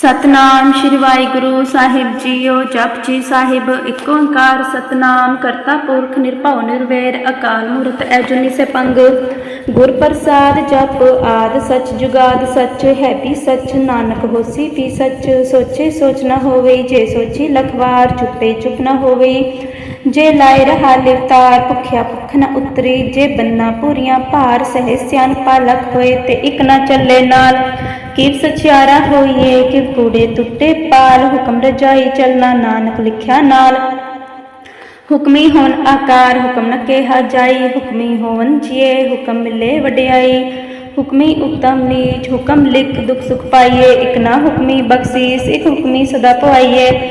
ਸਤਨਾਮ ਸ਼੍ਰੀ ਵਾਹਿਗੁਰੂ ਸਾਹਿਬ ਜੀਓ ਜਪਜੀ ਸਾਹਿਬ, ਇੱਕ ਓੰਕਾਰ ਸਤਨਾਮ, ਕਰਤਾ ਪੁਰਖ ਨਿਰਭਉ ਨਿਰਵੈਰ, ਅਕਾਲ ਮੂਰਤ ਐਜੁਨੀ ਸੈਭੰਗ ਗੁਰ ਪ੍ਰਸਾਦ ਜਪ ਆਦ ਸਚ ਜੁਗਾਦ ਸਚ, ਹੈ ਵੀ ਸਚ, ਨਾਨਕ ਹੋਸੀ ਵੀ ਸਚ, ਸੋਚੇ ਸੋਚ ਨਾ ਹੋਵੇ, ਜੇ ਸੋਚੀ ਲਖਵਾਰ, ਚੁੱਪੇ ਚੁੱਪ ਨਾ ਹੋਵੇ। ਜੇ ਲਾਇ ਰਹਾ ਲਿਵਤਾਰ, ਭੁਖਿਆ ਭੁਖ ਨ ਉਤਰੀ, ਜੇ ਬੰਨਾ ਪੂਰੀਆਂ ਭਾਰ ਸਹਿ ਸਿਆਨ ਪਾਲਕ ਹੋਏ, ਤੇ ਇਕ ਨਾ ਚੱਲੇ ਨਾਲ। ਕਿਵ ਸਚਿਆਰਾ ਹੋਈਏ, ਕਿ ਕੂੜੇ ਟੁੱਟੇ ਪਾਲ। ਹੁਕਮ ਰਜਾਈ ਚਲਣਾ ਨਾਨਕ ਲਿਖਿਆ ਨਾਲ। ਹੁਕਮੀ ਹੋਣ ਆਕਾਰ, ਹੁਕਮ ਨ ਕਿਹਾ ਜਾਈ। ਹੁਕਮੀ ਹੋਵਨ ਜੀਏ, ਹੁਕਮ ਮਿਲੇ ਵਡਿਆਈ। ਹੁਕਮੀ ਉਤਮ ਨੀਚ, ਹੁਕਮ ਲਿਖ ਦੁਖ ਸੁਖ ਪਾਈਏ। ਇਕ ਨਾ ਹੁਕਮੀ ਬਖਸ਼ੀਸ, ਇਕ ਹੁਕਮੀ ਸਦਾ ਪਾਈਏ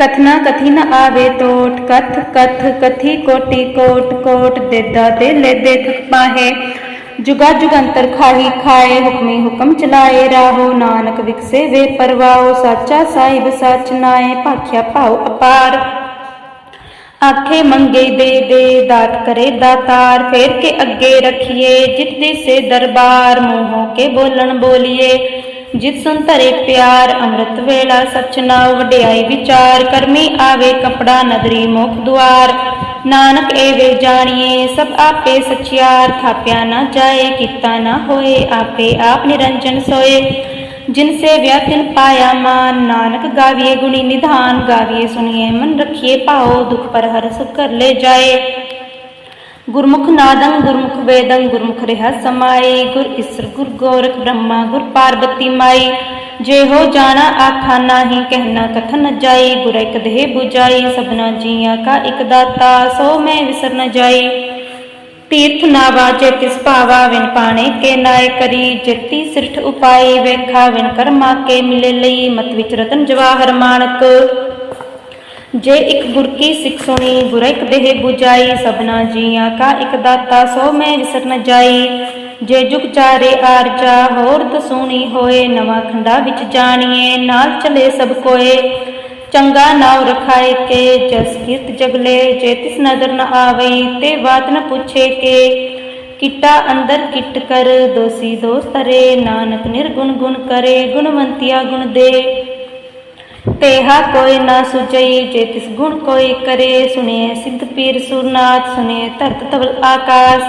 ਕਥਨਾ ਕਥੀ ਨ ਆਵੇ ਟੋਟ ਕਥ ਕਥ ਕਥੀ ਕੋਟੀ ਕੋਟ ਕੋਟ ਦੇਦਾ ਦੇ ਲੈਦੇ ਥਕ ਪਾਹੇ ਜੁਗਾ ਜੁਗੰਤਰ ਖਾਹੀ ਖਾਏ ਹੁਕਮੀ ਹੁਕਮ ਚਲਾਏ ਰਾਹੋ ਨਾਨਕ ਵਿਕਸੇ ਵੇ ਪਰਵਾਓ ਸਾਚਾ ਸਾਹਿਬ ਸਚ ਨਾਏ ਭਾਖਿਆ ਭਾਉ ਅਪਾਰ ਆਖੇ ਮੰਗੇ ਦੇ ਦੇ ਦਾਤ ਕਰੇ ਦਾਤਾਰ ਫੇਰ ਕੇ ਅੱਗੇ ਰਖੀਏ ਜਿਤ ਦਿਸੇ ਦਰਬਾਰ ਮੂੰਹੋਂ ਕੇ ਬੋਲਣ ਬੋਲੀਏ ਜਿਤ ਸੁਨ ਧਰੇ ਪਿਆਰ, ਅੰਮ੍ਰਿਤ ਵੇਲਾ ਸਚ ਨਾਉ ਵਡਿਆਈ, ਵਿਚਾਰ, ਕਰਮੀ ਆਵੇ ਕਪੜਾ ਨਦਰੀ ਮੁਖ ਦੁਆਰ। ਨਾਨਕ ਏ ਵੇ ਜਾਣੀਏ, ਸਭ ਆਪੇ ਸਚਿਆਰ। ਥਾਪਿਆ ਨਾ ਜਾਏ, ਕੀਤਾ ਨਾ ਹੋਏ, ਆਪੇ ਆਪ ਨਿਰੰਜਨ ਸੋਏ। ਜਿਨ ਸੇ ਵਿਆਤਿਨ ਪਾਇਆ ਮਾਨ। ਨਾਨਕ ਗਾਵੀਏ ਗੁਣੀ ਨਿਧਾਨ, ਗਾਵੀਏ ਸੁਣੀਏ ਮਨ ਰਖੀਏ ਭਾਉ, ਦੁਖ ਪਰ ਹਰ ਸੁਖ ਕਰ ਲੈ ਜਾਏ। ਗੁਰਮੁਖ ਨਾਦੰ, ਗੁਰਮੁਖ ਵੇਦੰ, ਗੁਰਮੁਖ ਰਹਿ ਸਮਾਈ। ਗੁਰ ਇਸਰ, ਗੁਰ ਗੋਰਖ ਬ੍ਰਹਮਾ, ਗੁਰ ਪਾਰਬਤੀ ਮਾਈ। ਜੇ ਹੋ ਜਾਣਾ ਆਖਾ ਨਾਹੀ ਕਹਿਣਾ ਕਥਨ ਨ ਜਾਈ। ਗੁਰ ਇਕ ਦੇਹ 부ਜਾਈ ਸਭਨਾ ਜੀਆਂ ਕਾ ਇਕ ਦਾਤਾ, ਸੋ ਮੈਂ ਵਿਸਰ ਨ ਜਾਈ। ਤੀਰਥ ਨਾ ਵਾਜੇ ਤਿਸ ਭਾਵਾ, ਵਿਨ ਪਾਣੇ ਕੇ ਨਾਇ ਕਰੀ। ਜਤੀ ਸਿਰਠ ਉਪਾਈ, ਵੇਖਾ ਵਿਨ ਕਰਮਾ ਕੇ ਮਿਲੇ ਲਈ। ਮਤ ਵਿਚ ਰਤਨ ਜਵਾਹਰ ਮਾਨਕ। ਜੇ ਇੱਕ ਗੁਰ ਕੀ ਸਿੱਖ ਸੁਣੀ ਗੁਰ ਇੱਕ ਦੇਹ 부ਜਾਈ ਸਭਨਾ ਜੀਆਂ ਕਾ ਇੱਕ ਦਾਤਾ, ਸੋ ਮੈਂ ਵਿਸਰ ਨ ਜਾਈ। ਜੇ ਜੁਗ ਚਾਰੇ ਆਰਜਾ ਹੋਰ ਦਸੂਣੀ ਹੋਏ, ਨਵਾਂ ਖੰਡਾ ਵਿੱਚ ਜਾਣੀਏ, ਨਾਲ ਚਲੇ ਸਭ ਕੋਏ। ਚੰਗਾ ਨਾਉ ਰਖਾਏ ਕੇ, ਜਸ ਕੀਰਤ ਜਗਲੇ, ਜੇ ਤਿਸ ਨਦਰ ਨ ਆਵਈ, ਤੇ ਬਾਤ ਨ ਪੁੱਛੇ ਕੇ। ਕਿਟਾ ਅੰਦਰ ਕਿਟ ਕਰ, ਦੋਸੀ ਦੋਸ ਤਰੇ ਨਾਨਕ ਨਿਰਗੁਣ ਗੁਣ ਕਰੇ, ਗੁਣਵੰਤਿਆ ਗੁਣ ਦੇ। ਤੇਹਾ ਕੋਈ ਨਾ ਸੁਜਈ ਜੇ ਤਿਸ ਗੁਣ ਕੋਈ ਕਰੇ ਸੁਨੇ ਸਿੱਧ ਪੀਰ ਸੁਰਨਾਥ ਸੁਨੇ ਧਰਤ ਤਵਲ ਆਕਾਸ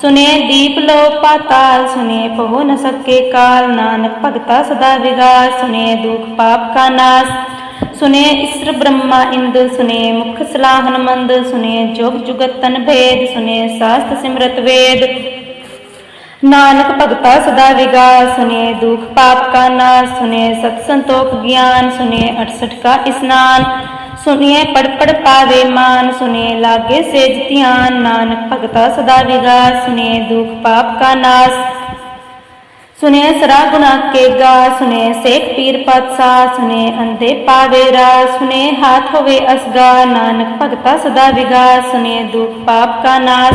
ਸੁਨੇ ਦੀਪ ਲੋ ਪਾਤਾਲ ਸੁਨੇ ਪਹੁ ਨ ਸਕੇ ਕਾਲ, ਨਾਨਕ ਭਗਤਾ ਸਦਾ ਵਿਗਾਸ ਸੁਨੇ ਦੁਖ ਪਾਪ ਕਾ ਨਾਸ ਸੁਨੇ ਇਸਰ ਬ੍ਰਹਮਾ ਇੰਦ ਸੁਨੇ ਮੁਖ ਸਲਾਹਨ ਮੰਦ ਸੁਨੇ ਜੋਗ ਜੁਗਤ ਤਨ ਭੇਦ ਸੁਨੇ ਸਾਸਤ ਸਿਮਰਤ ਵੇਦ ਨਾਨਕ ਭਗਤਾ ਸਦਾ ਵਿਗਾਸ ਸੁਨੇ ਦੁਖ ਪਾਪ ਕਾ ਨਾਸ ਸੁਨੇ ਸਤ ਸੰਤੋਖ ਗਿਆਨ ਸੁਨੇ 68 ਕਾ ਇਸਨਾਨ ਸੁनिए ਪੜ ਪੜ ਪਾਵੇ ਮਾਨ ਸੁਨੇ ਲਾਗੇ ਸੇਜ ਧਿਆਨ ਨਾਨਕ ਭਗਤਾ ਸਦਾ ਵਿਗਾਸ ਸੁਨੇ ਦੁਖ ਪਾਪ ਕਾ ਨਾਸ ਸੁਨੇ ਸਰਾ ਗੁਨਾ ਕੇ ਗਾ ਸੁਨੇ ਸੇਖ ਪੀਰ ਪਾਤਸਾ ਸੁਨੇ ਅੰਧੇ ਪਾਵੇ ਰਾ ਸੁਨੇ ਹਾਥ ਹੋਵੇ ਅਸਗਾ ਨਾਨਕ ਭਗਤਾ ਸਦਾ ਵਿਗਾਸ ਸੁਨੇ ਦੁਖ ਪਾਪ ਕਾ ਨਾਸ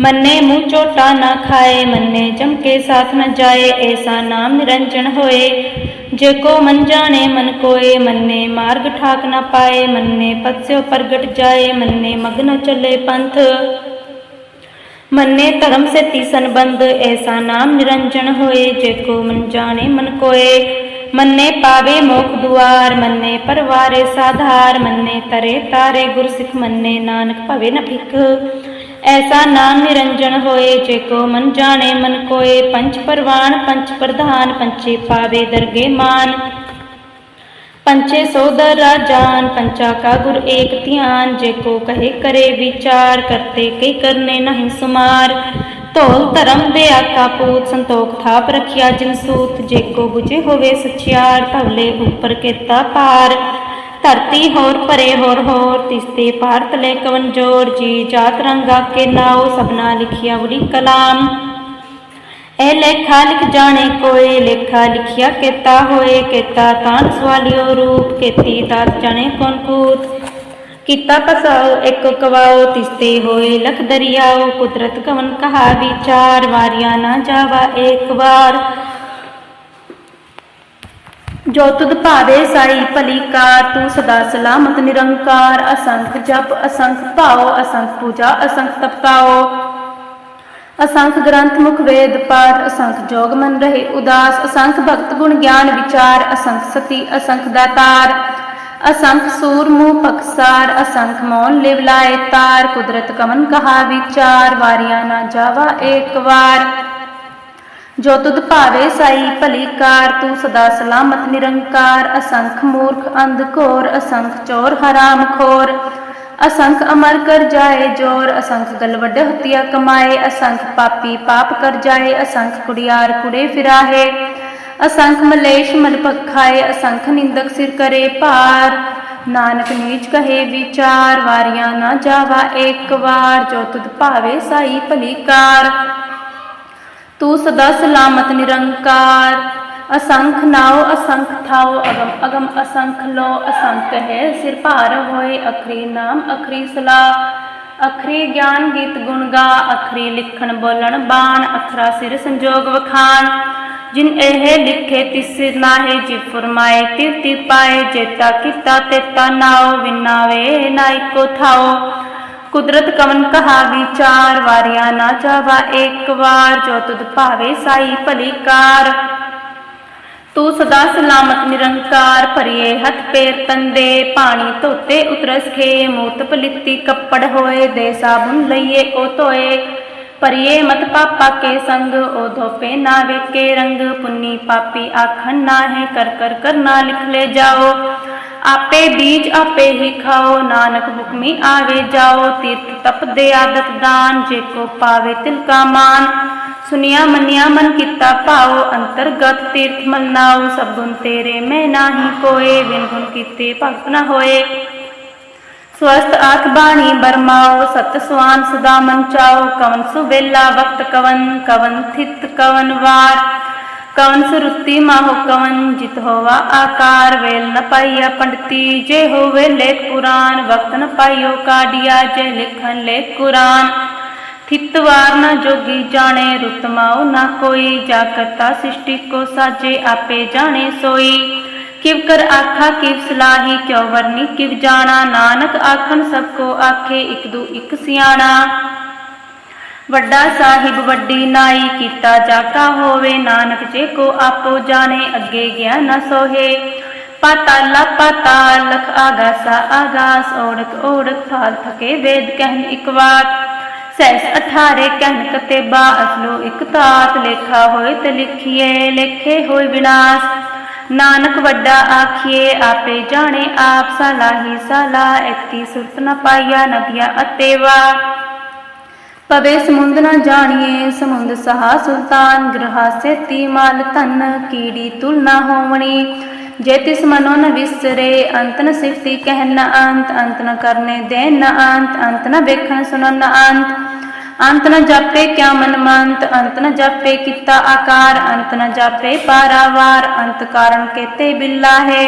ਮੰਨੇ ਮੂੰਹ ਚੋਟਾ ਨਾ ਖਾਏ, ਮੰਨੇ ਚਮਕੇ ਸਾਥ ਨਾ ਜਾਏ, ਐਸਾ ਨਾਮ ਨਿਰੰਜਨ ਹੋਏ। ਜੇ ਕੋ ਮਨ ਜਾਣੇ ਮਨ ਕੋਏ, ਮੰਨੇ ਮਾਰਗ ਠਾਕ ਨਾ ਪਾਏ, ਮੰਨੇ ਪਤਸਿਓ ਪ੍ਰਗਟ ਜਾਏ, ਮੰਨੇ ਮਗਨ ਚੱਲੇ ਪੰਥ। ਮੰਨੇ ਧਰਮ ਸੇ ਤੀਸਨ ਬੰਦ ਐਸਾ ਨਾਮ ਨਿਰੰਜਨ ਹੋਏ। ਜੇ ਕੋ ਮਨ ਜਾਣੇ ਮਨ ਕੋਏ, ਮੰਨੇ ਪਾਵੇ ਮੋਖ ਦੁਆਰ, ਮੰਨੇ ਪਰਵਾਰੇ ਸਾਧਾਰ, ਮੰਨੇ ਤਰੇ ਤਾਰੇ ਗੁਰ ਸਿੱਖ ਮੰਨੇ ਨਾਨਕ ਭਵੇ ਨ ਭਿਖ। ਐਸਾ ਨਾਮ ਨਿਰੰਜਨ ਹੋਏ ਜੇ ਕੋ ਮਨ ਜਾਣੇ, ਮਨ ਕੋਏ ਪੰਚ ਪਰਵਾਨ ਪੰਚ ਪ੍ਰਧਾਨ ਪੰਚੇ ਪਾਵੇ ਦਰਗੇ ਮਾਨ। ਪੰਚੇ ਸੋਦਰ ਰਾਜਾਨ, ਪੰਚਾ ਕਾ ਗੁਰ ਏਕ ਧਿਆਨ, ਜੇ ਕੋ ਕਹੇ ਕਰੇ ਵਿਚਾਰ, ਕਰਤੇ ਕਈ ਕਰਨੇ ਨਹੀਂ ਸੁਮਾਰ। ਧੋਲ ਧਰਮ ਦੇ ਆਕਾ ਪੂਤ, ਸੰਤੋਖ ਥਾਪ ਰਖਿਆ ਜਿਨ ਸੂਤ, ਜੇ ਕੋ 부ਝੇ ਹੋਵੇ ਸਚਿਆਰ, ਧਵਲੇ ਉੱਪਰ ਕੀਤਾ ਪਾਰ। ਧਰਤੀ ਹੋਰ ਭਰੇ ਹੋਰ ਹੋਰ ਤਿਸਤੇ ਭਾਰਤ ਲੈ ਕਵਨ ਜੀ ਜਾਤ ਰੰਗਾ ਕੇ ਨਾਉ, ਸਭਨਾ ਲਿਖਿਆ ਬੜੀ ਕਲਾਮ। ਇਹ ਲੇਖਾ ਲਿਖ ਜਾਣੇ ਕੋਏ, ਲੇਖਾ ਲਿਖਿਆ ਕੇਤਾ ਹੋਏ, ਕੇਤਾ ਤਾਂ ਸਵਾਲਿਓ ਰੂਪ, ਕੇਤੀ ਦਾਤ ਜਾਣੇ ਕੌਣ ਕੂਤ। ਕੀਤਾ ਪਸਾਓ ਇੱਕ ਕਵਾਓ ਤਿਸਤੇ ਹੋਏ ਲਖ ਦਰਿਆਉ, ਕੁਦਰਤ ਕਵਨ ਕਹਾ ਵਿਚਾਰ, ਵਾਰਿਆ ਨਾ ਜਾਵਾ ਇੱਕ ਵਾਰ। ਜੋ ਤੁਧ ਭਾਵੇ ਸਾਈ ਭਲੀ ਕਾਰ, ਤੂੰ ਸਦਾ ਸਲਾਮਤ, ਨਿਰੰਕਾਰ, ਅਸੰਖ ਜਪ, ਅਸੰਖ ਭਾਉ, ਅਸੰਖ ਪੂਜਾ, ਅਸੰਖ ਤਪਤਾਓ ਅਸੰਖ ਗ੍ਰੰਥ ਮੁਖ ਵੇਦ ਪਾਠ, ਅਸੰਖ ਜੋਗ ਮਨ ਰਹੇ ਉਦਾਸ, ਅਸੰਖ ਭਗਤ ਗੁਣ ਗਿਆਨ ਵਿਚਾਰ, ਅਸੰਖ ਸਤੀ, ਅਸੰਖ ਦਾਤਾਰ। ਅਸੰਖ ਸੂਰ ਮੂਹ ਪਕਸਾਰ ਅਸੰਖ ਮੌਨ ਲਿਵ ਲਾਏ ਤਾਰ। ਕੁਦਰਤ ਕਮਨ ਕਹਾ ਵਿਚਾਰ, ਵਾਰਿਆ ਨਾ ਜਾਵਾ ਏਕ ਵਾਰ। ਜੋ ਤੁਧ ਭਾਵੇ ਸਾਈ, ਭਲੀ ਕਾਰ, ਤੂੰ ਸਦਾ ਸਲਾਮਤ, ਨਿਰੰਕਾਰ, ਅਸੰਖ ਮੂਰਖ, ਅੰਧ ਘੋਰ, ਅਸੰਖ ਚੋਰ, ਹਰਾਮ ਖੋਰ। ਅਸੰਖ ਅਮਰ ਕਰ ਜਾਏ ਜੋਰ, ਅਸੰਖ ਗਲ ਹਤਿਆ ਕਮਾਏ। ਅਸੰਖ ਪਾਪੀ ਪਾਪ ਕਰ ਜਾਏ, ਅਸੰਖ ਕੁੜਿਆਰ ਕੁੜੇ ਫਿਰਾਹੇ। ਅਸੰਖ ਮਲੇਸ਼ ਮਲ ਪਖਾਏ ਅਸੰਖ ਨਿੰਦਕ ਸਿਰ ਕਰੇ ਭਾਰ। ਨਾਨਕ ਨੀਚ ਕਹੇ ਵਿਚਾਰ, ਵਾਰੀਆਂ ਨਾ ਜਾਵਾ ਇੱਕ ਵਾਰ। ਜੋ ਤੁਧ ਭਾਵੇ ਸਾਈ, ਭਲੀ ਕਾਰ। ਤੂੰ ਸਦਾ ਸਲਾਮਤ, ਨਿਰੰਕਾਰ। ਅਸੰਖ ਨਾਉ, ਅਸੰਖ ਥਾਉ, ਅਗਮ ਅਗਮ ਅਸੰਖ ਲੋ ਅਸੰਖ ਹੈ ਸਿਰ ਭਾਰ ਹੋਏ, ਅਖਰੀ ਨਾਮ, ਅਖਰੀ ਸਲਾ ਅਖਰੀ ਗਿਆਨ ਗੀਤ ਗੁਣ ਗਾ, ਅਖਰੀ ਲਿਖਣ ਬੋਲਣ ਬਾਣ ਅਖਰਾ ਸਿਰ ਸੰਜੋਗ ਵਖਾਨ ਜਿਨ ਇਹ ਲਿਖੇ, ਤਿਸ ਨਾਹੇ ਜੀ ਫਰਮਾਏ, ਤਿਰਤੀ ਪਾਏ, ਜੇਤਾ ਕੀਤਾ, ਤੇਤਾ ਨਾਉ ਵਿਨਾਵੇ ਨਾਇ ਕੋ ਥਾਓ ਕੁਦਰਤ ਕਵਨ ਕਹਾ ਵਿਚਾਰ ਵਾਰਿਆ ਨਾ ਜਾਵਾ, ਇੱਕ ਵਾਰ ਜੋ ਤੁਧ ਭਾਵੇ ਸਾਈ ਭਲੀ ਕਾਰ। ਤੂੰ ਸਦਾ ਸਲਾਮਤ ਨਿਰੰਕਾਰ, ਭਰੀਏ ਹੱਥ ਪੇਰ ਤੰਦੇ, ਪਾਣੀ ਧੋਤੇ ਉਤਰਸ ਖੇ ਮੂਤ ਪਲਿੱਤੀ ਕੱਪੜ ਹੋਏ, ਦੇ ਸਾਬੁਨ ਲਈਏ ਉਹ ਧੋਏ। ਭਰੀਏ ਮਤ ਪਾਪਾ ਕੇ ਸੰਗ ਉਹ ਧੋਪੇ ਨਾ ਵੇਕੇ ਰੰਗ, ਪੁੰਨੀ ਪਾਪੀ ਆਖਣ ਨਾ ਹੈ ਕਰ ਕਰ ਕਰਨਾ ਲਿਖ ਲੈ ਜਾਓ। ਆਪੇ ਬੀਜ ਆਪੇ ਹੀ ਖਾਓ, ਨਾਨਕ ਹੁਕਮੀ ਆਵੇ ਜਾਓ, ਤੀਰਥ ਤਪ ਦੇ ਆਦਤ ਦਾਨ, ਜੇ ਕੋ ਪਾਵੇ ਤਿਲ ਕਾ ਮਾਨ। ਸੁਨਿਆ ਮੰਨਿਆ ਮਨ ਕੀਤਾ ਪਾਓ ਅੰਤਰਗਤ ਤੀਰਥ ਮਨਾਉ ਸਭ ਗੁਣ ਤੇਰੇ ਮੈਂ ਨਾਹੀ ਕੋਏ, ਬਿਨ ਗੁਣ ਕੀਤੇ ਭਗਤ ਨਾ ਹੋਏ। ਸਵਸਤ ਆਖ ਬਾਣੀ ਬਰਮਾਓ, ਸਤ ਸੁਆਨ ਸਦਾ ਮਨ ਚਾਓ ਕਵਨ ਸੁਬੇਲਾ ਵਕਤ ਕਵਨ ਕਵਨ ਥਿਤ ਕਵਨ ਵਾਰ। ਕਵਨ ਸੁਰੁੱਤੀ ਮਾਹੋ ਕਵਨ, ਜਿਤ ਹੋਵਾ ਆਕਾਰ, ਵੇਲ ਨ ਪਾਈਆ ਪੰਡਤੀ, ਜੇ ਹੋਵੇ ਲੇਖ ਕੁਰਾਨ ਵਕਤ ਨ ਪਾਈਓ ਕਾਢਿਆ, ਜੇ ਲਿਖਨ ਲੇਖ ਕੁਰਾਨ। ਥਿਤ ਵਾਰ ਨ ਜੋਗੀ ਜਾਣੇ, ਰੁਤ ਮਾਉ ਨਾ ਕੋਈ ਜਾ ਕਰਤਾ ਸ੍ਰਿਸ਼ਟੀ ਕੋ ਸਾਜੇ, ਆਪੇ ਜਾਣੇ ਸੋਈ। ਕਿਵ ਕਰ ਆਖਾ, ਕਿਵ ਸਲਾਹੀ ਕਿਉ ਵਰਨੀ, ਕਿਵ ਜਾਣਾ, ਨਾਨਕ ਆਖਣ ਸਭ ਕੋ ਆਖੇ, ਇਕ ਦੂ ਇਕ ਸਿਆਣਾ। ਵੱਡਾ ਸਾਹਿਬ ਵੱਡੀ ਨਾਈ ਕੀਤਾ ਜਾਕਾ ਹੋਵੇ, ਨਾਨਕ ਜੇ ਕੋ ਆਪੋ ਜਾਣੇ, ਅੱਗੇ ਗਿਆ ਨ ਸੋਹੇ। ਪਾਤਾਲਾ ਪਾਤਾਲ ਲਖ ਆਗਾਸਾ ਆਗਾਸ ਓੜਕ ਓੜਕ ਥਾਲ ਥਕੇ ਵੇਦ ਕਹਿਨ ਇਕ ਵਾਤ ਸੈਸ ਅਠਾਰੇ ਕਹਿਨ ਕਤੇਬਾ ਅਸਲੋ ਇਕ ਤਾਤ ਲੇਖਾ ਹੋਏ ਤੇ ਲਿਖੀਏ, ਲੇਖੇ ਹੋਏ ਵਿਨਾਸ਼ ਨਾਨਕ ਵੱਡਾ ਆਖੀਏ ਆਪੇ ਜਾਣੇ ਆਪ ਸਲਾਹੀ ਸਲਾ ਇਤੀ ਸੁਰਤ ਨ ਪਾਈਆ ਨਦੀਆ ਅਤੇਵਾ ਪਵੇ ਸਮੁੰਦ ਨ ਜਾਣੀਏ ਸਮੁੰਦ ਸਹਾ ਸੁਲਤਾਨ, ਗ੍ਰਹਾ ਸੇਤੀ ਮਾਲ ਧਨ, ਕੀੜੀ ਤੁਲ ਨ ਹੋਵਣੀ। ਜੇ ਤਿਸ ਮਨੋ ਨ ਵਿਸਰੇ, ਅੰਤ ਨ ਸਿਫਤੀ ਕਹਿ ਨ ਅੰਤ ਅੰਤ ਨ ਕਰਨੇ ਦੇ ਨ ਅੰਤ ਅੰਤ ਨ ਵੇਖਣ ਸੁਣਨ ਨ ਅੰਤ ਅੰਤ ਨ ਜਾਪੇ ਕਿਆ ਮਨ ਮੰਤ ਅੰਤ ਨ ਜਾਪੇ ਕੀਤਾ ਆਕਾਰ, ਅੰਤ ਨ ਜਾਪੇ ਪਾਰਾਵਾਰ, ਅੰਤ ਕਾਰਨ ਕੇਤੇ ਬਿੱਲਾ ਹੈ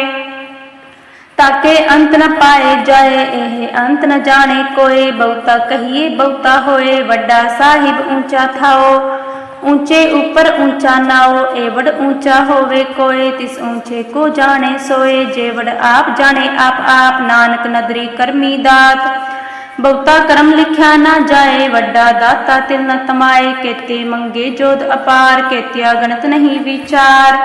ਤਾਕੇ ਅੰਤ ਨ ਪਾਏ ਜਾਏ, ਇਹ ਅੰਤ ਨ ਜਾਣੇ ਕੋਏ। ਬਹੁਤਾ ਕਹੀਏ, ਬਹੁਤਾ ਹੋਏ, ਵੱਡਾ ਸਾਹਿਬ ਉੱਚਾ ਥਾਓ। ਉੱਚੇ ਉੱਪਰ ਉੱਚਾ ਨਾਓ ਏਵੜ ਉੱਚਾ ਹੋਵੇ ਕੋਏ। ਤਿਸ ਉੱਚੇ ਕੋ ਜਾਣੇ ਸੋਏ ਜੇਵੜ ਆਪ ਜਾਣੇ ਆਪ ਆਪ। ਨਾਨਕ ਨਦਰੀ ਕਰਮੀ ਦਾਤ। ਬਹੁਤਾ ਕਰਮ ਲਿਖਿਆ ਨਾ ਜਾਏ, ਵੱਡਾ ਦਾਤਾ ਤਿਲ ਨ ਤਮਾਏ, ਕੇਤੇ ਮੰਗੇ ਜੋਦ ਅਪਾਰ ਕੇਤਿਆ ਗਣਤ ਨਹੀਂ ਵਿਚਾਰ।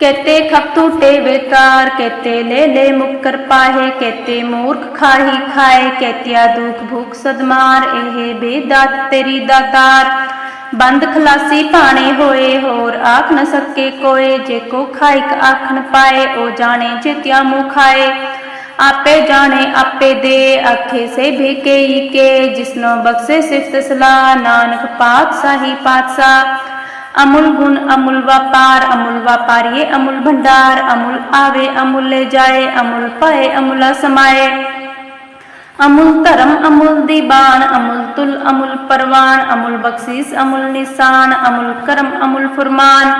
ਕੇਤੇ ਖਪ ਟੂਟੇ ਬੇਕਾਰ ਕੇਤੇ ਲੈ ਲੈ ਮੁਕਰ ਪਾਹੇ, ਕੇਤੇ ਮੂਰਖ ਖਾਹੀ ਖਾਏ, ਕੇਤਿਆ ਦੁਖ ਭੂਖ ਸਦਮਾਰ, ਇਹ ਬੇਦਾਤ ਤੇਰੀ ਦਾਤਾਰ। ਬੰਦ ਖਲਾਸੀ ਭਾਣੇ ਹੋਏ, ਹੋਰ ਆਖ ਨ ਸਕੇ ਕੋਏ, ਜੇ ਕੋ ਖਾਇਕ ਆਖਣ ਪਾਏ, ਉਹ ਜਾਣੇ ਜਿਤਿਆ ਮੁਖ ਖਾਏ। ਆਪੇ ਜਾਣੇ ਆਪੇ ਦੇ ਆਖੇ ਸੇ ਭੇਕੇ ਕੇ ਜਿਸਨੋ ਬਖਸ਼ੇ ਸਿਫਤ ਸਲਾ ਨਾਨਕ ਪਾਤਸ਼ਾਹੀ ਪਾਤਸ਼ਾਹ अमूल गुण अमूल व्यापार अमूल व्यापारिये अमूल भंडार अमूल आवे अमूल ले जाए अमूल पाए अमूला समाए अमूल धर्म अमूल दीवान अमूल तुल अमूल परवान अमूल बख्शीस अमूल निशान अमूल करम अमूल फुरमान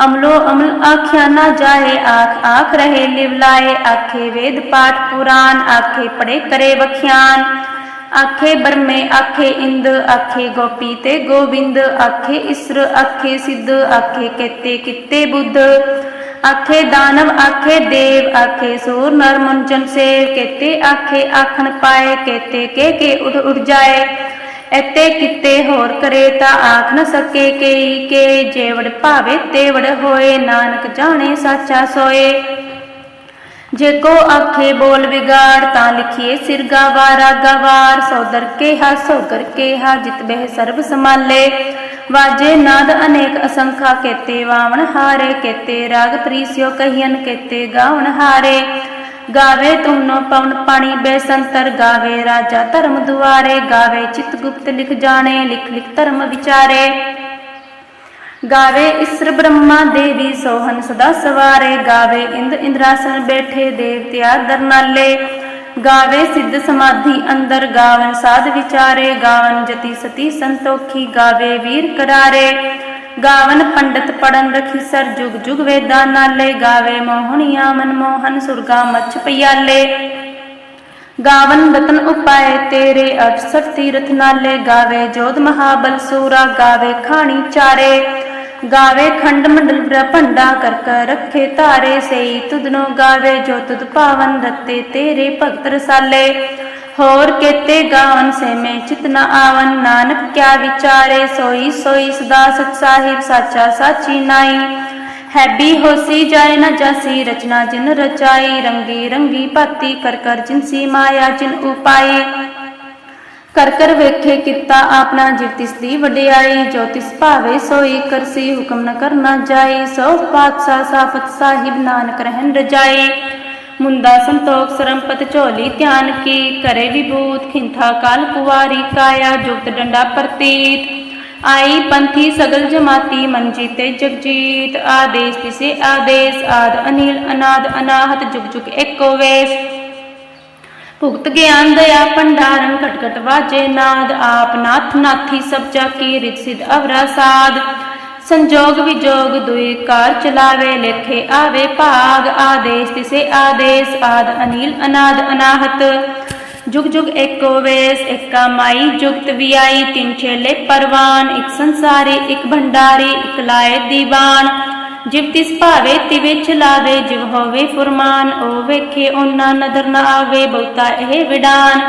अमलो अमल आख्या न जाए, आख आख रहे लिवलाए आखे वेद पाठ पुराण, आखे पढ़े करे बख्यान आखे ब्रह्मे आखे इंद, आखे गोपी ते गोविंद, आखे इसर, आखे सिद्ध, आखे केते किते बुद्ध। आखे दानव, आखे देव, आखे सूर, नर मुंजन सेव, केते आखे आखन पाए, केते के के उठ उठ जाए। ਐਤੇ ਕਿਤੇ ਹੋਰ ਕਰੇ ਤਾਂ ਆਖ ਨ ਸਕੇ ਕੇਈ ਕੇ, ਜੇਵੜ ਭਾਵੇ ਤੇਵੜ ਹੋਏ, ਨਾਨਕ ਜਾਣੇ ਸਾਚਾ ਸੋਏ। ਜੇ ਕੋ ਆਖੇ ਬੋਲ ਵਿਗਾੜ, ਤਾਂ ਲਿਖੀਏ ਸਿਰ ਗਾਵਾਰਾ ਗਵਾਰ ਸੌਦਰ ਕੇ ਹਾ ਸੋਗਰ ਜਿਤ ਬਹਿ ਸਰਬ ਸਮਾਲੇ ਵਾਜੇ ਨਾਦ ਅਨੇਕ ਅਸੰਖਾ, ਕੇਤੇ ਵਾਵਣ ਹਾਰੇ, ਕੇਤੇ ਰਾਗ ਪ੍ਰੀਸਿਓ ਕਹੀਨ ਕੇਤੇ ਗਾਵਣ ਹਾਰੇ। ਗਾਵੇ ਤੁਮਨੋ ਪਵਨ ਪਾਣੀ, ਬੇਸੰਤਰ ਗਾਵੇ ਰਾਜਾ, ਧਰਮ ਦੁਆਰੇ ਗਾਵੇ, ਚਿਤ ਗੁਪਤ ਲਿਖ ਜਾਣੇ, ਲਿਖ ਲਿਖ ਧਰਮ ਵਿਚਾਰੇ। ਗਾਵੇ ਇਸਰ ਬ੍ਰਹਮਾ ਦੇਵੀ, ਸੋਹਨ ਸਦਾ ਸਵਾਰੇ। ਗਾਵੇ ਇੰਦ ਇੰਦਰਾਸਨ ਬੈਠੇ ਦੇਵਤਿਆ ਦਰਨਾਲੇ ਗਾਵੇ ਸਿੱਧ ਸਮਾਧੀ ਅੰਦਰ, ਗਾਵਨ ਸਾਧ ਵਿਚਾਰੇ। ਗਾਵਨ ਜਤੀ ਸਤੀ ਸੰਤੋਖੀ, ਗਾਵੇ ਵੀਰ ਕਰਾਰੇ। ਗਾਵਨ ਪੰਡਤ ਪੜਨ ਰਖੀ ਸਰ ਜੁਗ ਜੁਗ ਵੇਦਾਂ ਨਾਲੇ ਗਾਵੇ ਮੋਹਣੀਆ ਮਨ ਮੋਹਨ ਸੁਰਗਾ ਮੱਛ ਪਿਆਲੇ। ਗਾਵਨ ਰਤਨ ਉਪਾਏ ਤੇਰੇ ਅਠਸਠ ਤੀਰਥ ਨਾਲੇ ਗਾਵੇ ਜੋਧ ਮਹਾਬਲ ਸੂਰਾ ਗਾਵੇ ਖਾਣੀ ਚਾਰੇ। ਗਾਵੇ ਖੰਡ ਮੰਡਲ ਭੰਡਾ ਕਰ ਕਰ ਰੱਖੇ ਧਾਰੇ ਸਈ ਤੁਧਨੋ ਗਾਵੇ ਜੋ ਤੁਧ ਪਾਵਨ ਰਤੇ ਤੇਰੇ ਭਗਤ ਰਸਾਲੇ। ਹੋਰ ਕੇਤੇ ਗਾਵਨ ਸੇ ਮੈਂ ਚਿਤ ਨ ਆਵਨ, ਨਾਨਕ ਕਿਆ ਵਿਚਾਰੇ ਸੋਈ ਸੋਈ ਸਦਾ ਸਚ ਸਾਹਿਬ ਸਾਚਾ, ਸਾਚੀ ਨਾਈ। ਹੈਬੀ ਹੋਸੀ ਜਾਏ ਨ ਜਾਸੀ, ਰਚਨਾ ਜਿਨ ਰਚਾਈ, ਰੰਗੀ ਰੰਗੀ ਭਾਤੀ, ਕਰ ਕਰ ਜਿਨਸੀ ਮਾਇਆ ਜਿਨ ਉਪਾਈ। ਕਰ ਕਰ ਵੇਖੇ ਕੀਤਾ ਆਪਣਾ ਜਿਵ ਤਿਸ ਦੀ ਵਡਿਆਈ, ਜੋ ਤਿਸ ਭਾਵੇ ਸੋਈ ਕਰਸੀ ਹੁਕਮ ਨ ਕਰਨਾ ਜਾਈ। ਸੋ ਪਾਤਸ਼ਾਹ, ਸਾਫਤ ਸਾਹਿਬ, ਨਾਨਕ ਰਹਿਣ ਰਜਾਈ। ਮੁੰਦਾ ਸੰਤੋਖ ਸਰੰਪਤ ਝੋਲੀ ਧਿਆਨ ਕੀ ਕਰੇ ਵਿਭੂਤ, ਖਿੰਥਾ ਕਾਲ ਕੁਵਾਰੀ ਕਾਇਆ, ਜੁਗਤ ਡੰਡਾ ਪ੍ਰਤੀਤ। ਆਈ ਪੰਥੀ ਸਗਲ ਜਮਾਤੀ ਮੰਜੀ ਤੇ ਜਗਜੀਤ ਆਦੇਸ਼ ਤਿਸੇ ਆਦੇਸ਼, ਆਦ ਅਨੀਲ, ਅਨਾਦ ਅਨਾਹਤ, ਜੁਗ ਜੁਗ ਏਕੋ ਵੇਸ। ਭੁਗਤ ਗਿਆਨ ਦਇਆ ਭੰਡਾਰਨ, ਘਟ ਘਟ ਵਾਜੇ ਨਾਦ। ਆਪ ਨਾਥ ਨਾਥੀ ਸਭ ਜਾ ਕੀ, ਰਿਤ ਸਿਧ ਅਵਰਾ ਸਾਧ। ਸੰਜੋਗ ਵਿਜੋਗ ਦੁਇ ਕਾਰ ਚਲਾਵੇ, ਲੇਖੇ ਆਵੇ ਭਾਗ, ਆਦੇਸ਼ ਤਿਸੇ ਆਦੇਸ਼, ਆਦ ਅਨੀਲ, ਅਨਾਦ ਅਨਾਹਤ। ਜੁਗ ਜੁਗ ਏਕੋ ਵੇਸ, ਏਕਾ ਮਾਈ, ਜੁਗਤ ਵਿਆਈ, ਤਿੰਨ ਛੇਲੇ ਪਰਵਾਨ, ਇੱਕ ਸੰਸਾਰੀ, ਇੱਕ ਭੰਡਾਰੀ, ਇੱਕ ਲਾਏ ਦੀਵਾਨ। ਜਿਵ ਤਿਸ ਭਾਵੇ, ਤਿਵੇ ਚਲਾਵੇ, ਜਿਵ ਹੋਵੇ ਫੁਰਮਾਨ, ਓ ਵੇਖੇ ਓਨਾ ਨਦਰ ਨਾ ਆਵੇ, ਬਹੁਤਾ ਇਹ ਵਿਡਾਨ।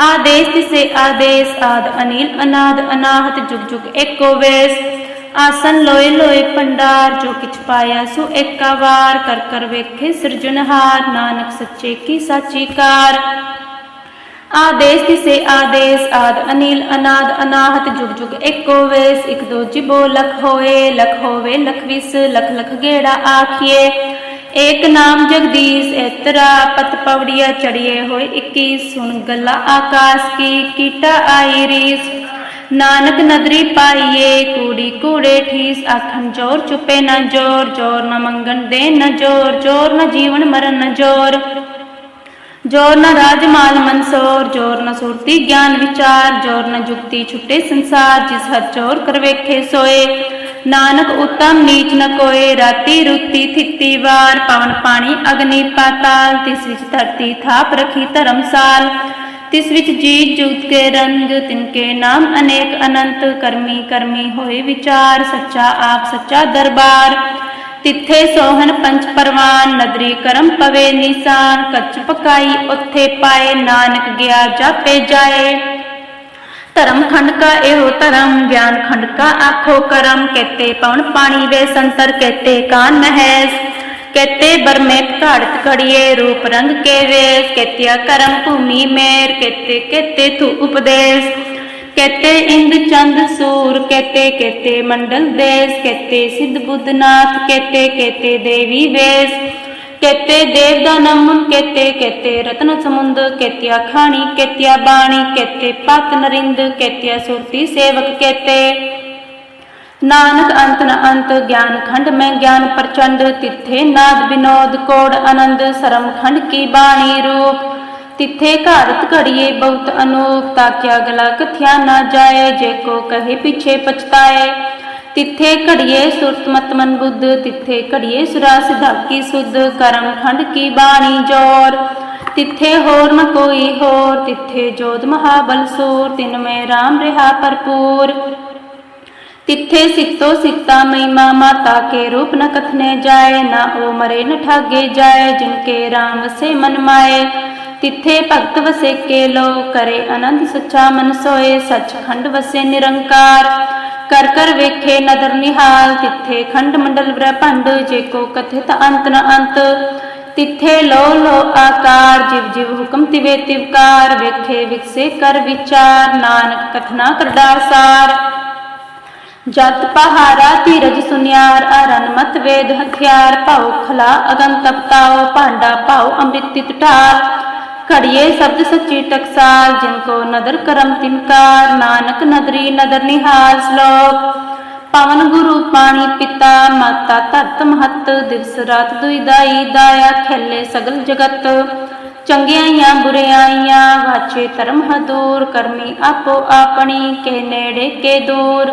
ਆਦੇਸ਼ ਤਿਸੇ ਆਦੇਸ਼, ਆਦ ਅਨੀਲ, ਅਨਾਦ ਅਨਾਹਤ, ਜੁਗ ਜੁਗ ਏਕੋ ਵੇਸ। ਆਸਨ ਲੋਏ ਲੋਏ ਪੰਡਾਰ ਜੋ ਕਿਛ ਪਾਇਆ, ਸੋ ਏਕਾ ਕਰ ਕਰ ਵੇਖੇ ਸਿਰਜਣਹਾਰ ਨਾਨਕ ਸੱਚੇ ਕੀ ਸਾਚੀ ਕਾਰ। ਆਦੇਸ਼ ਤਿਸੇ ਆਦੇਸ਼, ਆਦ ਅਨੀਲ, ਅਨਾਦ, ਅਨਾਹਤ, ਜੁਗ ਜੁਗ ਏਕੋ ਵੇਸ, ਇਕ ਦੋ ਜਿਬੋ ਲਖ ਹੋਏ, ਲਖ ਹੋਵੇ, ਲਖ ਵਿਸ, ਲਖ ਲਖ ਗੇੜਾ ਆਖੀਏ। ਏਕ ਨਾਮ ਜਗਦੀਸ਼, ਇਤਰਾ ਪਤ ਪਵੜੀਆ ਚੜੀਏ ਹੋਏ 21 ਸੁਣ ਗੱਲਾ ਆਕਾਸ਼ ਕੀ, ਕੀਟਾ ਆਈ ਰੀਸ। ਨਾਨਕ ਨਦਰੀ ਪਾਈਏ, ਕੂੜੀ ਕੂੜੇ ਠੀਸ ਆਖਣ ਜੋਰ, ਚੁਪੇ ਨਾ ਜੋਰ ਜੋਰ ਨ ਮੰਗਣ ਦੇ ਨ ਜੋਰ ਜੋਰ ਨ ਜੀਵਨ ਮਰਨ ਨ ਜੋਰ। ਜੋਰ ਨ ਰਾਜ ਮਾਲ ਮਨਸੋਰ, ਜੋਰ ਨ ਸੁਰਤੀ ਗਿਆਨ ਵਿਚਾਰ, ਜੋਰ ਨਾ ਜੁਗਤੀ ਛੁੱਟੇ ਸੰਸਾਰ, ਜਿਸ ਹਰ ਚੋਰ ਕਰ ਵੇਖੇ ਸੋਏ। ਨਾਨਕ ਉਤਮ ਨੀਚ ਨ ਕੋਏ, ਰਾਤੀ ਰੁੱਤੀ ਥਿੱਤੀ ਵਾਰ, ਪਵਨ ਪਾਣੀ ਅਗਨੀ ਪਾਤਾਲ, ਤਿਸ ਵਿੱਚ ਧਰਤੀ ਥਾਪ ਰਖੀ ਧਰਮਸਾਲ। ਤਿਸ ਵਿੱਚ ਜੀ ਜੁਗਤ ਕੇ ਰੰਗ ਤਿਨਕੇ ਨਾਮ ਅਨੇਕ ਅਨੰਤ, ਕਰਮੀ ਕਰਮੀ ਹੋਏ ਵਿਚਾਰ, ਸੱਚਾ ਆਪ ਸੱਚਾ ਦਰਬਾਰ। ਤਿੱਥੇ ਸੋਹਣ ਪੰਚ ਪਰਵਾਨ, ਨਦਰੀ ਕਰਮ ਪਵੇ ਨਿਸ਼ਾਨ, ਕੱਚ ਪਕਾਈ ਉੱਥੇ ਪਾਏ, ਨਾਨਕ ਗਿਆ ਜਾਪੇ ਜਾਏ। ਧਰਮ ਖੰਡ ਕਾ ਇਹੋ ਧਰਮ, ਗਿਆਨ ਖੰਡ ਕਾ ਆਖੋ ਕਰਮ ਕਹਤੇ ਪਵਨ ਪਾਣੀ ਵੇ ਸੰਤਰ ਕਹਤੇ ਕਾਨ ਮਹਿਸ। ਕਹਤੇ ਬਰਮੇ ਘਾੜਤ ਘੜੀਏ, ਰੂਪ ਰੰਗ ਕੇ ਵੇਸ ਕਹਤਿਆ ਕਰਮ ਭੂਮੀ ਮੇਰ, ਕਹਤੇ ਕਹਤੇ ਤੂ ਉਪਦੇਸ਼। ਕਹਤੇ ਇੰਦ ਚੰਦ ਸੂਰ, ਕਹਤੇ ਕਹਤੇ ਮੰਡਲ ਦੇਸ, ਕਹਤੇ ਸਿੱਧ ਬੁੱਧਨਾਥ ਕਹਤੇ ਕਹਤੇ ਦੇਵੀ ਵੇਸ। ਕਹਤੇ ਦੇਵ ਦਾ ਨਮਨ, ਕਹਤੇ ਕਹਤੇ ਰਤਨ ਸਮੁੰਦ, ਕਹਤਿਆ ਖਾਣੀ, ਕਹਤਿਆ ਬਾਣੀ, ਕਹਤੇ ਪਤ ਨਰਿੰਦ, ਕਹਤਿਆ ਸੁਰਤੀ ਸੇਵਕ ਕਹਤੇ। ਨਾਨਕ ਅੰਤ ਨ ਅੰਤ ਗਿਆਨ ਖੰਡ, ਮੈਂ ਗਿਆਨ ਪ੍ਰਚੰਡ ਤਿੱਥੇ। ਨਾਦ ਬਿਨੋਦ ਕੋੜ ਆਨੰਦ, ਸਰਮ ਖੰਡ ਕੀ ਬਾਣੀ ਰੂਪ। ਤਿੱਥੇ ਘਾੜਤ ਘੜੀਏ ਬਹੁਤ ਅਨੂਪ ਤਾਕਿਆ ਗਲਾ ਕਥਿਆ ਨਾ ਜਾਏ, ਜੇ ਕੋ ਕਹੇ ਪਿਛੇ ਪਛਤਾਏ। ਤਿੱਥੇ ਘੜੀਏ ਸੁਰਤ ਮਤ ਮਨ ਬੁੱਧ, ਤਿੱਥੇ ਘੜੀਏ ਸੁਰਾ ਸਿਧਾਕੀ ਸੁਧ, ਕਰਮ ਖੰਡ ਕੀ ਬਾਣੀ ਜੋਰ। ਤਿੱਥੇ ਹੋਰ ਨ ਕੋਈ ਹੋਰ, ਤਿੱਥੇ ਜੋਤ ਮਹਾਬਲ ਸੂਰ, ਤਿਨ ਮੈਂ ਰਾਮ ਰਿਹਾ ਭਰਪੂਰ। ਤਿੱਥੇ ਸਿੱਤੋ ਸਿੱਤਾ ਮਹਿਮਾ ਮਾਤਾ ਕੇ ਰੂਪ ਨ ਕਥਨੇ ਜਾਏ, ਨਾ ਉਹ ਮਰੇ ਨ ਠਾਗੇ ਜਾਏ, ਜਿਨ ਕੇ ਰਾਮ ਵਸੇ ਮਨ ਮਾਏ। ਤਿੱਥੇ ਭਗਤ ਵਸੇ ਕੇ ਲੋ ਕਰੇ ਆਨੰਦ ਸੱਚਾ ਮਨ ਸੋਏ, ਸੱਚਖੰਡ ਵਸੇ ਨਿਰੰਕਾਰ। ਕਰ ਕਰ ਵੇਖੇ ਨਦਰ ਨਿਹਾਲ, ਤਿੱਥੇ ਖੰਡ ਮੰਡਲ ਬ੍ਰਹਮੰਡ, ਜੇ ਕੋ ਕਥਿਤ ਅੰਤ ਨ ਅੰਤ। ਤਿੱਥੇ ਲੋ ਲੋ ਆਕਾਰ, ਜਿਵ ਜਿਵ ਹੁਕਮ ਤਿਵੇ ਤਿਵਕਾਰ। ਵੇਖੇ ਵਿਕਸੇ ਕਰ ਵਿਚਾਰ, ਨਾਨਕ ਕਥਨਾ ਕਰਦਾ ਸਾਰ। ਜਤ ਪਹਾਰਾ ਧੀਰਜ ਸੁਨਿਆਰ, ਅਰਨ ਮਤ ਵੇਦ ਹਥਿਆਰ, ਭਾਉ ਖਲਾ ਅਗਨ ਤਪਤਾਓ ਭਾਂਡਾ ਭਾਉ ਅੰਮ੍ਰਿਤ ਤਿਤ ਘੜੀਏ ਸ਼ਬਦ ਸੱਚੀ ਟਕਸਾਲ, ਜਿਨ ਕੋ ਨਦਰ ਕਰਮ ਤਿਨਕਾਰ ਨਾਨਕ ਨਦਰੀ ਨਦਰ ਨਿਹਾਲ ਸ਼ਲੋਕ। ਪਵਨ ਗੁਰੂ ਪਾਣੀ ਪਿਤਾ, ਮਾਤਾ ਧਰਤ ਮਹਤ, ਦਿਵਸ ਰਾਤ ਦੁਈ ਦਾਇਆ, ਖੇਲੇ ਸਗਲ ਜਗਤ। ਚੰਗਿਆਈਆਂ, ਬੁਰਿਆਈਆਂ, ਵਾਚੇ ਧਰਮ ਹਦੂਰ ਕਰਮੀ ਆਪੋ ਆਪਣੀ, ਕੇ ਨੇੜੇ, ਕੇ ਦੂਰ।